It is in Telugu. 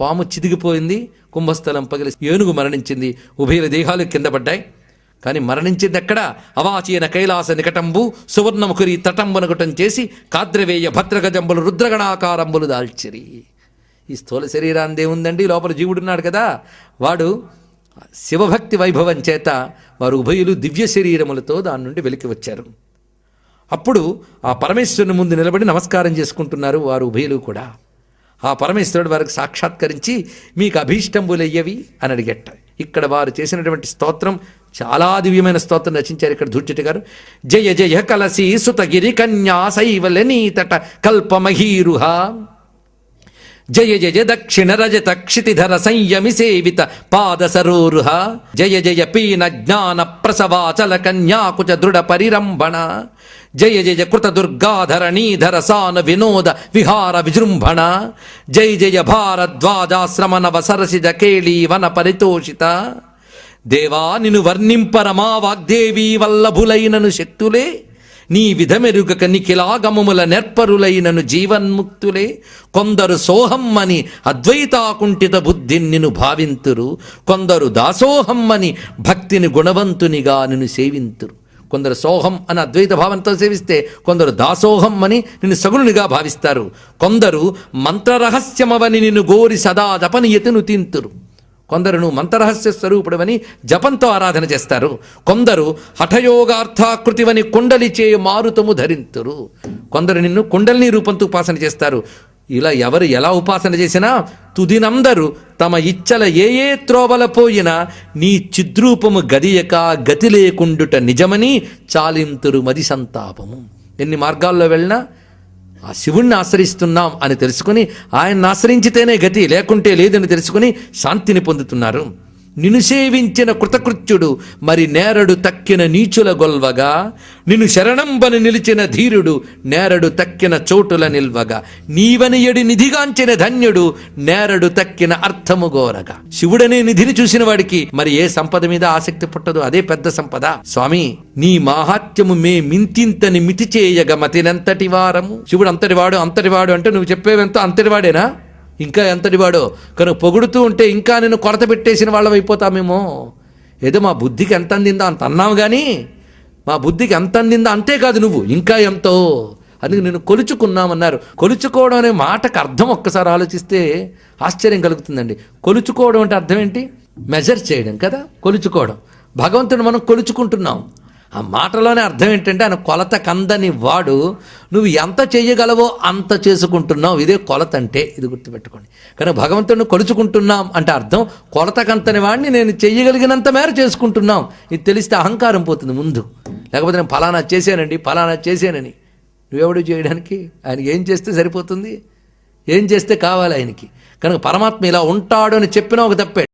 పాము చిదిగిపోయింది కుంభస్థలం పగిలి ఏనుగు మరణించింది ఉభయల దేహాలు కింద పడ్డాయి. కానీ మరణించింది ఎక్కడ? అవాచీన కైలాస నికటంబు సువర్ణముఖురి తటంబునకుటం చేసి కాద్రవేయ భద్రగజంబులు రుద్రగణాకారంబులు దాల్చిరి. ఈ స్థూల శరీరాన్ని ఏముందండి లోపల జీవుడున్నాడు కదా. వాడు శివభక్తి వైభవం చేత వారు ఉభయులు దివ్య శరీరములతో దాని నుండి వెలికి వచ్చారు. అప్పుడు ఆ పరమేశ్వరుని ముందు నిలబడి నమస్కారం చేసుకుంటున్నారు వారు ఉభయులు కూడా. ఆ పరమేశ్వరుడు వారికి సాక్షాత్కరించి మీకు అభీష్టంబులయ్యవి అని అడిగట్ట ఇక్కడ వారు చేసినటువంటి స్తోత్రం చాలా దివ్యమైన స్తోత్రం రచించారు ఇక్కడ ధూర్చటి గారు. జయ జయ కలసి సుతగిరి కన్యా శైవలనీతట కల్పమహీరుహ. జయ జయ దక్షిణ రజత క్షితిధర సంయమి సేవిత పాద సరోరుహ. జయ జయ పీన జ్ఞాన ప్రసవాచల కన్యాకుచ దృఢ పరిరంభణ. జయ జయ కృత దుర్గాధరణీధర సాన వినోద విహార విజృంభణ. జయ జయ భారద్వాజాశ్రమ నవ సరసిజ కేళీ వన పరితోషిత. దేవా నిను వర్ణింపరమా వాగ్దేవీ వల్లభులైనను శక్తులే. నీ విధమెరుగక నిఖిలాగమముల నెర్పరులైనను జీవన్ముక్తులే. కొందరు సోహమ్మని అద్వైతాకుంఠిత బుద్ధిని నిన్ను భావింతురు. కొందరు దాసోహమ్మని భక్తిని గుణవంతునిగా నిన్ను సేవింతురు. కొందరు సోహం అని అద్వైత భావంతో సేవిస్తే కొందరు దాసోహం అని నిన్ను సగుణునిగా భావిస్తారు. కొందరు మంత్రరహస్యమవని నిన్ను గోరి సదా జపనియతను తింతురు. కొందరును మంత్రరహస్య స్వరూపుడవని జపంతో ఆరాధన చేస్తారు. కొందరు హఠయోగార్థాకృతివని కుండలి చే మారుతము ధరింతురు. కొందరు నిన్ను కుండలిని రూపంతో ఉపాసన చేస్తారు. ఇలా ఎవరు ఎలా ఉపాసన చేసినా తుదినందరూ తమ ఇచ్చల ఏ ఏ త్రోవల పోయినా నీ చిద్రూపము గదియక గతి లేకుండుట నిజమని చాలింతురు మది సంతాపము. ఎన్ని మార్గాల్లో వెళ్ళినా ఆ శివుణ్ణి ఆశ్రయిస్తున్నాం అని తెలుసుకుని ఆయన్ని ఆశ్రయించితేనే గతి లేకుంటే లేదని తెలుసుకుని శాంతిని పొందుతున్నారు. నిన్ను సేవించిన కృతకృత్యుడు మరి నేరడు తక్కిన నీచుల గొల్వగా. నిన్ను శరణంబని నిలిచిన ధీరుడు నేరడు తక్కిన చోటుల నిల్వగా. నీవని ఎడి నిధిగాంచిన ధన్యుడు నేరడు తక్కిన అర్థము గోరగా. శివుడనే నిధిని చూసిన వాడికి మరి ఏ సంపద మీద ఆసక్తి పుట్టదు? అదే పెద్ద సంపద. స్వామి నీ మాహాత్యము మే మింతింతని మితి చేయగ మతినంతటి వారము. శివుడు అంతటివాడు అంతటివాడు అంటే నువ్వు చెప్పేవెంతో అంతటివాడేనా? ఇంకా ఎంతటి వాడో? కనుక పొగుడుతూ ఉంటే ఇంకా నేను కొరత పెట్టేసిన వాళ్ళం అయిపోతామేమో. ఏదో మా బుద్ధికి ఎంత అందిందో అంత అన్నావు కానీ మా బుద్ధికి ఎంత అందిందో అంతేకాదు నువ్వు. ఇంకా ఎంతో? అందుకు నేను కొలుచుకున్నామన్నారు. కొలుచుకోవడం అనే మాటకు అర్థం ఒక్కసారి ఆలోచిస్తే ఆశ్చర్యం కలుగుతుందండి. కొలుచుకోవడం అంటే అర్థం ఏంటి? మెజర్ చేయడం కదా? కొలుచుకోవడం. భగవంతుని మనం కొలుచుకుంటున్నాం. ఆ మాటలోనే అర్థం ఏంటంటే ఆయన కొలత కందని వాడు నువ్వు ఎంత చేయగలవో అంత చేసుకుంటున్నావు. ఇదే కొలత అంటే ఇది గుర్తుపెట్టుకోండి. కానీ భగవంతుడిని కొలుచుకుంటున్నాం అంటే అర్థం కొలత కంతని వాడిని నేను చేయగలిగినంత మేర చేసుకుంటున్నాం. ఇది తెలిస్తే అహంకారం పోతుంది ముందు. లేకపోతే నేను ఫలానా చేశానండి ఫలానా చేశానని. నువ్వెవడు చేయడానికి? ఆయన ఏం చేస్తే సరిపోతుంది? ఏం చేస్తే కావాలి ఆయనకి? కనుక పరమాత్మ ఇలా ఉంటాడు అని చెప్పినా ఒక తప్పే.